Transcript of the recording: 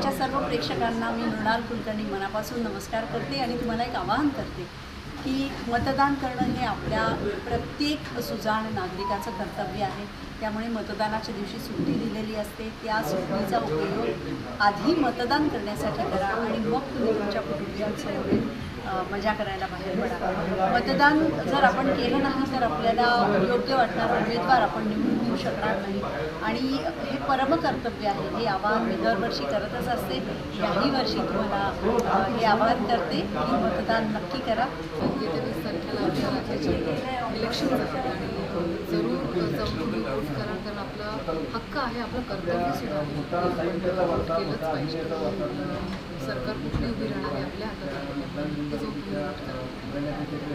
आमच्या सर्व प्रेक्षकांना मी मृणाल कुलकर्णी मनापासून नमस्कार करते आणि तुम्हाला एक आवाहन करते की मतदान करणं हे आपल्या प्रत्येक सुजाण नागरिकाचं कर्तव्य आहे. त्यामुळे मतदानाच्या दिवशी सुट्टी दिलेली असते. त्या सुट्टीचा उपयोग आधी मतदान करण्यासाठी करा आणि मग तुम्ही तुमच्या कुटुंबियांसमोर मजा करायला बाहेर पडा मतदान जर आपण केलं नाही तर आपल्याला योग्य वाटणार उमेदवार आपण निवडून देऊ शकणार नाही. आणि हे परमकर्तव्य आहे. हे आवाहन मी दरवर्षी करतच असते. याही वर्षी तुम्हाला हे आवाहन करते की मतदान नक्की करा. वीस तारखेला आपल्या इलेक्शन जरूर जाऊन तुम्ही वोट करा कारण आपला हक्क आहे आपलं कर्तव्य सुद्धा केलंच पाहिजे सरकार कुठली उभी राहणार आहे आपल्या हातात? आहे